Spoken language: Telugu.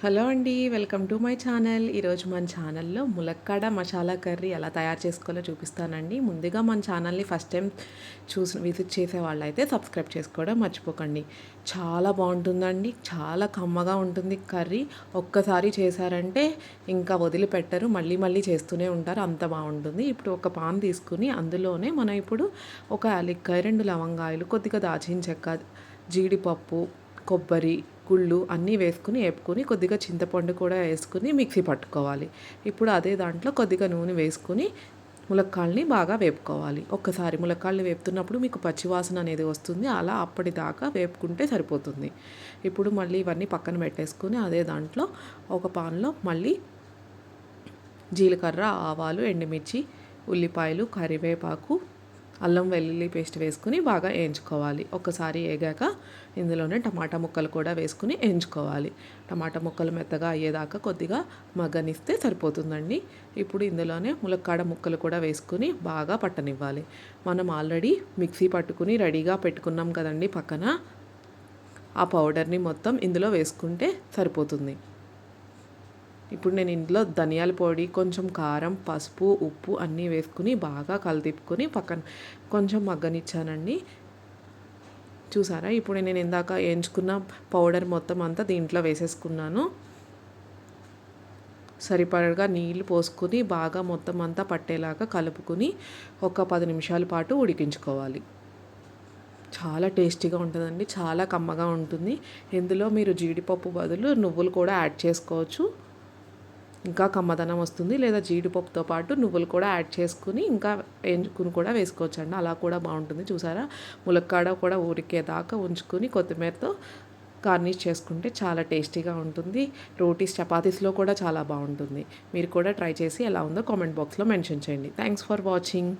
హలో అండి వెల్కమ్ టు మై ఛానల్. ఈరోజు మన ఛానల్లో ములక్కాడ మసాలా కర్రీ ఎలా తయారు చేసుకోవాలో చూపిస్తానండి. ముందుగా మన ఛానల్ని ఫస్ట్ టైం చూసి విజిట్ చేసే వాళ్ళైతే సబ్స్క్రైబ్ చేసుకోవడం మర్చిపోకండి. చాలా బాగుంటుందండి చాలా కమ్మగా ఉంటుంది కర్రీ. ఒక్కసారి చేశారంటే ఇంకా వదిలిపెట్టరు మళ్ళీ మళ్ళీ చేస్తూనే ఉంటారు అంత బాగుంటుంది. ఇప్పుడు ఒక పాన్ తీసుకుని అందులోనే మనం ఇప్పుడు ఒక యాలక్కాయ రెండు లవంగాయలు కొద్దిగా దాచిన చెక్క జీడిపప్పు కొబ్బరి గుళ్ళు అన్నీ వేసుకుని వేపుకొని కొద్దిగా చింతపండు కూడా వేసుకుని మిక్సీ పట్టుకోవాలి. ఇప్పుడు అదే దాంట్లో కొద్దిగా నూనె వేసుకుని ములక్కాళ్ళని బాగా వేపుకోవాలి. ఒక్కసారి ములక్కాళ్ళని వేపుతున్నప్పుడు మీకు పచ్చివాసన అనేది వస్తుంది. అలా అప్పటిదాకా వేపుకుంటే సరిపోతుంది. ఇప్పుడు మళ్ళీ ఇవన్నీ పక్కన పెట్టేసుకుని అదే దాంట్లో ఒక పాన్లో మళ్ళీ జీలకర్ర ఆవాలు ఎండుమిర్చి ఉల్లిపాయలు కరివేపాకు అల్లం వెల్లుల్లి పేస్ట్ వేసుకుని బాగా వేయించుకోవాలి. ఒకసారి వేగాక ఇందులోనే టమాటా ముక్కలు కూడా వేసుకుని వేయించుకోవాలి. టమాటా ముక్కలు మెత్తగా అయ్యేదాకా కొద్దిగా మగ్గనిస్తే సరిపోతుందండి. ఇప్పుడు ఇందులోనే ములక్కాడ ముక్కలు కూడా వేసుకుని బాగా పట్టనివ్వాలి. మనం ఆల్రెడీ మిక్సీ పట్టుకుని రెడీగా పెట్టుకున్నాం కదండి పక్కన. ఆ పౌడర్ని మొత్తం ఇందులో వేసుకుంటే సరిపోతుంది. ఇప్పుడు నేను ఇంట్లో ధనియాల పొడి కొంచెం కారం పసుపు ఉప్పు అన్నీ వేసుకుని బాగా కలిదిప్పుకొని పక్కన కొంచెం మగ్గనిచ్చానండి. చూసారా? ఇప్పుడు నేను ఇందాక వేయించుకున్న పౌడర్ మొత్తం అంతా దీంట్లో వేసేసుకున్నాను. సరిపడగా నీళ్ళు పోసుకొని బాగా మొత్తం అంతా పట్టేలాగా కలుపుకొని ఒక పది నిమిషాల పాటు ఉడికించుకోవాలి. చాలా టేస్టీగా ఉంటుందండి. చాలా కమ్మగా ఉంటుంది. ఇందులో మీరు జీడిపప్పు బదులు నువ్వులు కూడా యాడ్ చేసుకోవచ్చు. ఇంకా కమ్మదనం వస్తుంది లేదా జీడిపప్పుతో పాటు నువ్వులు కూడా యాడ్ చేసుకుని ఇంకా ఎంచుకుని కూడా వేసుకోవచ్చు అండి అలా కూడా బాగుంటుంది చూసారా? ములక్కాడ కూడా ఊరికేదాకా ఉంచుకొని కొత్తిమీరతో గార్నిష్ చేసుకుంటే చాలా టేస్టీగా ఉంటుంది. రోటీస్ చపాతీస్లో కూడా చాలా బాగుంటుంది. మీరు కూడా ట్రై చేసి ఎలా ఉందో కామెంట్ బాక్స్లో మెన్షన్ చేయండి. Thanks for watching.